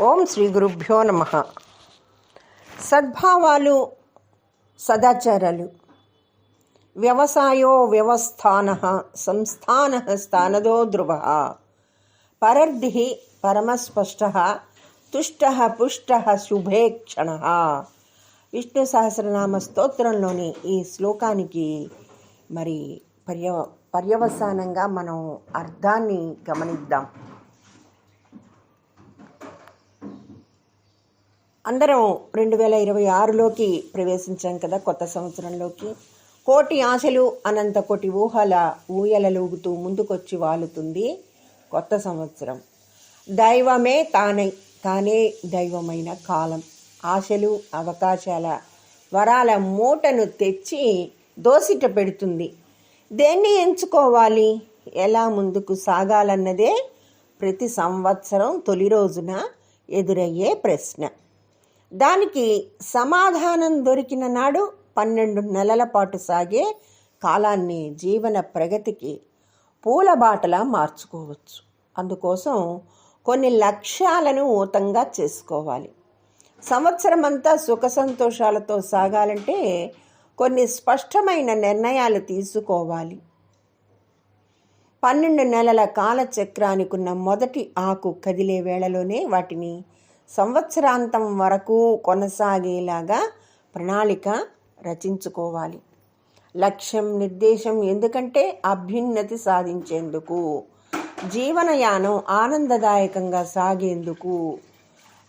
ఓం శ్రీ గురుభ్యో నమ. సద్భావాలు సదాచారాలు. వ్యవసాయో వ్యవస్థాన సంస్థాన స్థానదో ధ్రువ. పరర్ధి పరమస్పష్ట తుష్ట పుష్ట శుభేక్షణ. విష్ణు సహస్రనామ స్తోత్రంలోని ఈ శ్లోకానికి మరి పర్య పర్యవసానంగా మనం అర్థాన్ని గమనిద్దాం. అందరం రెండు వేల ఇరవై ఆరులోకి ప్రవేశించాం కదా కొత్త సంవత్సరంలోకి. కోటి ఆశలు అనంత కోటి ఊహల ఊయలలుగుతూ ముందుకొచ్చి వాలుతుంది కొత్త సంవత్సరం. దైవమే తానై తానే దైవమైన కాలం. ఆశలు అవకాశాల వరాల మూటను తెచ్చి దోసిట పెడుతుంది. దేన్ని ఎంచుకోవాలి? ఎలా ముందుకు సాగాలన్నదే ప్రతి సంవత్సరం తొలి రోజున ఎదురయ్యే ప్రశ్న. దానికి సమాధానం దొరికిన నాడు పన్నెండు నెలల పాటు సాగే కాలాన్ని జీవన ప్రగతికి పూలబాటలా మార్చుకోవచ్చు. అందుకోసం కొన్ని లక్ష్యాలను ఊతంగా చేసుకోవాలి. సంవత్సరం అంతా సుఖ సంతోషాలతో సాగాలంటే కొన్ని స్పష్టమైన నిర్ణయాలు తీసుకోవాలి. పన్నెండు నెలల కాలచక్రానికి ఉన్న మొదటి ఆకు కదిలే వేళలోనే వాటిని సంవత్సరాంతం వరకు కొనసాగేలాగా ప్రణాళిక రచించుకోవాలి. లక్ష్యం నిర్దేశం ఎందుకంటే అభ్యున్నతి సాధించేందుకు జీవనయానం ఆనందదాయకంగా సాగేందుకు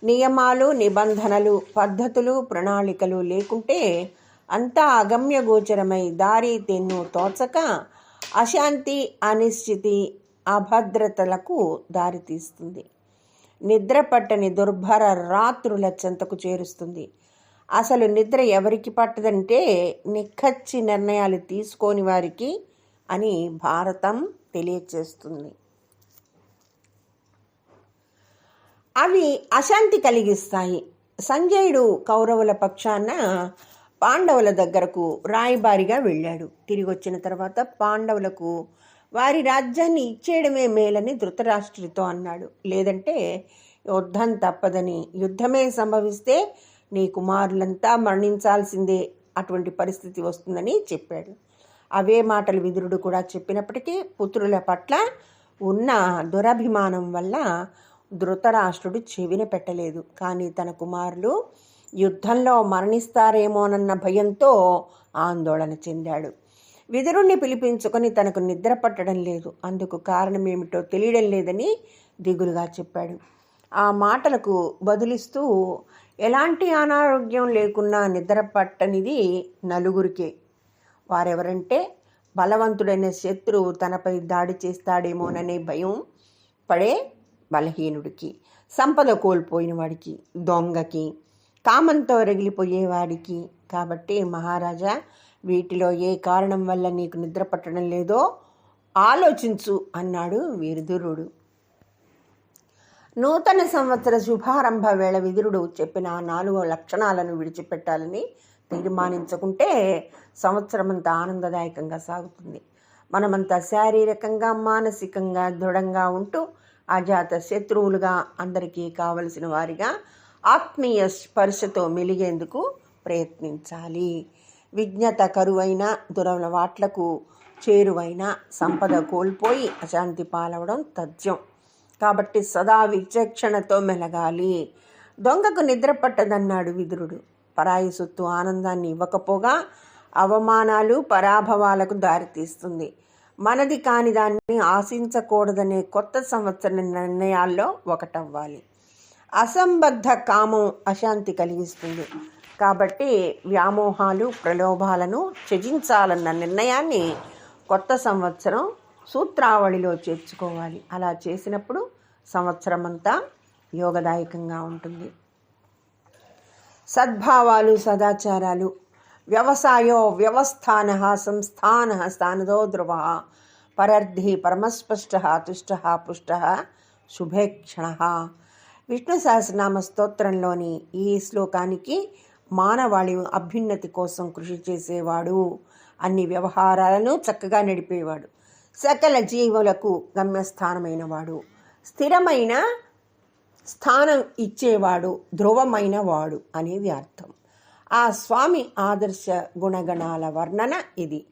నియమాలు నిబంధనలు పద్ధతులు ప్రణాళికలు లేకుంటే అంతా అగమ్యగోచరమై దారి తెన్ను తోచక అశాంతి అనిశ్చితి అభద్రతలకు దారితీస్తుంది. నిద్ర పట్టని దుర్భర రాత్రుల చెంతకు చేరుస్తుంది. అసలు నిద్ర ఎవరికి పట్టదంటే నిక్కచ్చి నిర్ణయాలు తీసుకోని వారికి అని భారతం తెలియచేస్తుంది. అవి అశాంతి కలిగిస్తాయి. సంజయుడు కౌరవుల పక్షాన పాండవుల దగ్గరకు రాయబారిగా వెళ్ళాడు. తిరిగి వచ్చిన తర్వాత పాండవులకు వారి రాజ్యాన్ని ఇచ్చేయడమే మేలని ధృతరాష్ట్రుడితో అన్నాడు. లేదంటే యుద్ధం తప్పదని. యుద్ధమే సంభవిస్తే నీ కుమారులంతా మరణించాల్సిందే అటువంటి పరిస్థితి వస్తుందని చెప్పాడు. అవే మాటలు విదురుడు కూడా చెప్పినప్పటికీ పుత్రుల పట్ల ఉన్న దురభిమానం వల్ల ధృతరాష్ట్రుడు చెవిన పెట్టలేదు. కానీ తన కుమారులు యుద్ధంలో మరణిస్తారేమోనన్న భయంతో ఆందోళన చెందాడు. విదురుణ్ణి పిలిపించుకొని తనకు నిద్ర పట్టడం లేదు. అందుకు కారణమేమిటో తెలియడం లేదని దిగులుగా చెప్పాడు. ఆ మాటలకు బదులిస్తూ ఎలాంటి అనారోగ్యం లేకున్నా నిద్ర పట్టనిది నలుగురికే. వారెవరంటే బలవంతుడైన శత్రువు తనపై దాడి చేస్తాడేమోననే భయం పడే బలహీనుడికి సంపద కోల్పోయిన వాడికి దొంగకి కామంతో రగిలిపోయేవాడికి కాబట్టి మహారాజా వీటిలో ఏ కారణం వల్ల నీకు నిద్ర పట్టడం లేదో ఆలోచించు అన్నాడు వీరుదురుడు నూతన సంవత్సర శుభారంభ వేళ విదురుడు చెప్పిన ఆ నాలుగు లక్షణాలను విడిచిపెట్టాలని తీర్మానించుకుంటే సంవత్సరమంతా ఆనందదాయకంగా సాగుతుంది. మనమంతా శారీరకంగా మానసికంగా దృఢంగా ఉంటూ అజాత శత్రువులుగా అందరికీ కావలసిన వారిగా ఆత్మీయ స్పర్శతో మెలిగేందుకు ప్రయత్నించాలి. విజ్ఞత కరువైన దురలవాట్లకు చేరువైన సంపద కోల్పోయి అశాంతి పాలవడం తథ్యం. కాబట్టి సదా విచక్షణతో మెలగాలి. దొంగకు నిద్ర పట్టదన్నాడు విదురుడు. పరాయి సొత్తు ఆనందాన్ని ఇవ్వకపోగా అవమానాలు పరాభవాలకు దారితీస్తుంది. మనది కాని దాన్ని ఆశించకూడదనే కొత్త సంవత్సర నిర్ణయాల్లో ఒకటవ్వాలి. అసంబద్ధ కామం అశాంతి కలిగిస్తుంది. కాబట్టి వ్యామోహాలు ప్రలోభాలను త్యజించాలన్న నిర్ణయాన్ని కొత్త సంవత్సరం సూత్రావళిలో చేర్చుకోవాలి. అలా చేసినప్పుడు సంవత్సరం అంతా యోగదాయకంగా ఉంటుంది. సద్భావాలు సదాచారాలు వ్యవసాయో వ్యవస్థాన సంస్థాన స్థానదో ధ్రువ పరర్ధి పరమస్పష్ట తుష్ట పుష్ట శుభేక్షణ. విష్ణు సహస్రనామ స్తోత్రంలోని ఈ శ్లోకానికి మానవాళి అభ్యున్నతి కోసం కృషి చేసేవాడు. అన్ని వ్యవహారాలను చక్కగా నడిపేవాడు. సకల జీవులకు గమ్యస్థానమైనవాడు. స్థిరమైన స్థానం ఇచ్చేవాడు ధ్రువమైన వాడు అనేది అర్థం. ఆ స్వామి ఆదర్శ గుణగణాల వర్ణన ఇది.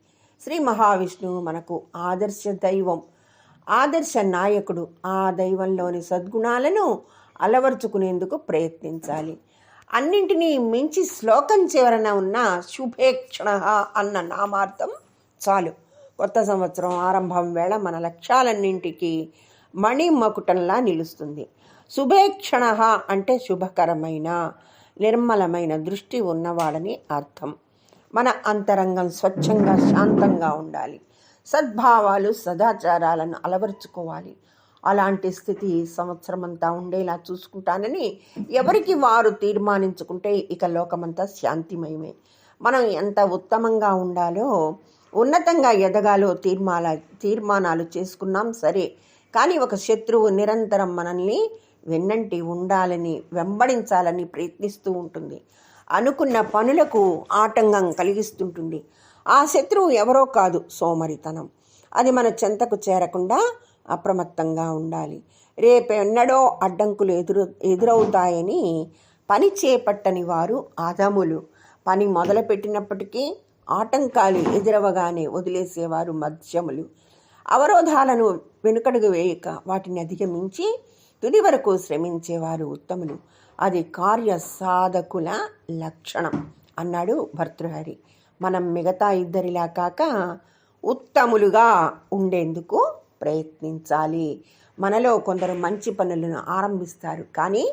శ్రీ మహావిష్ణువు మనకు ఆదర్శ దైవం. ఆదర్శ నాయకుడు ఆ దైవంలోని సద్గుణాలను అలవర్చుకునేందుకు ప్రయత్నించాలి. అన్నింటినీ మించి శ్లోకం చివరన ఉన్న శుభేక్షణ అన్న నామార్థం చాలు. కొత్త సంవత్సరం ఆరంభం వేళ మన లక్ష్యాలన్నింటికి మణిమకుటంలా నిలుస్తుంది. శుభేక్షణ అంటే శుభకరమైన నిర్మలమైన దృష్టి ఉన్నవాడని అర్థం. మన అంతరంగం స్వచ్ఛంగా శాంతంగా ఉండాలి. సద్భావాలు సదాచారాలను అలవరుచుకోవాలి. అలాంటి స్థితి సంవత్సరం అంతా ఉండేలా చూసుకుంటానని ఎవరికి వారు తీర్మానించుకుంటే ఇక లోకమంతా శాంతిమయమే. మనం ఎంత ఉత్తమంగా ఉండాలో ఉన్నతంగా ఎదగాలో తీర్మాన తీర్మానాలు చేసుకున్నాం సరే కానీ ఒక శత్రువు నిరంతరం మనల్ని వెన్నంటి ఉండాలని వెంబడించాలని ప్రయత్నిస్తూ ఉంటుంది. అనుకున్న పనులకు ఆటంకం కలిగిస్తుంటుంది. ఆ శత్రువు ఎవరో కాదు సోమరితనం. అది మన చెంతకు చేరకుండా అప్రమత్తంగా ఉండాలి. రేపెన్నడో అడ్డంకులు ఎదురు ఎదురవుతాయని పని చేపట్టని వారు అదములు పని మొదలుపెట్టినప్పటికీ ఆటంకాలు ఎదురవగానే వదిలేసేవారు మధ్యములు. అవరోధాలను వెనుకడుగు వేయక వాటిని అధిగమించి తుది వరకు శ్రమించేవారు ఉత్తములు. అది కార్య సాధకుల లక్షణం అన్నాడు భర్తృహరి. మనం మిగతా ఇద్దరిలా కాక ఉత్తములుగా ఉండేందుకు ప్రయత్నించాలి. మనలో కొందరు మంచి పనులను ఆరంభిస్తారు. కానీ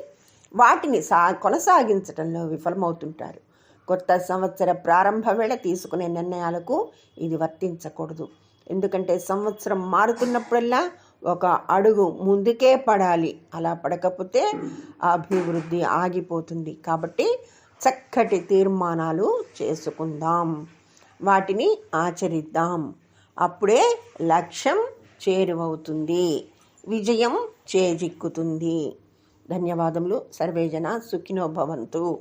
వాటిని సా కొనసాగించడంలో విఫలమవుతుంటారు. కొత్త సంవత్సర ప్రారంభ వేళ తీసుకునే నిర్ణయాలకు ఇది వర్తించకూడదు. ఎందుకంటే సంవత్సరం మారుతున్నప్పుడల్లా ఒక అడుగు ముందుకే పడాలి. అలా పడకపోతే అభివృద్ధి ఆగిపోతుంది. కాబట్టి చక్కటి తీర్మానాలు చేసుకుందాం. వాటిని ఆచరిద్దాం. అప్పుడే లక్ష్యం చేరువవుతుంది. విజయం చేజిక్కుతుంది. ధన్యవాదములు. సర్వేజన సుఖినోభవంతు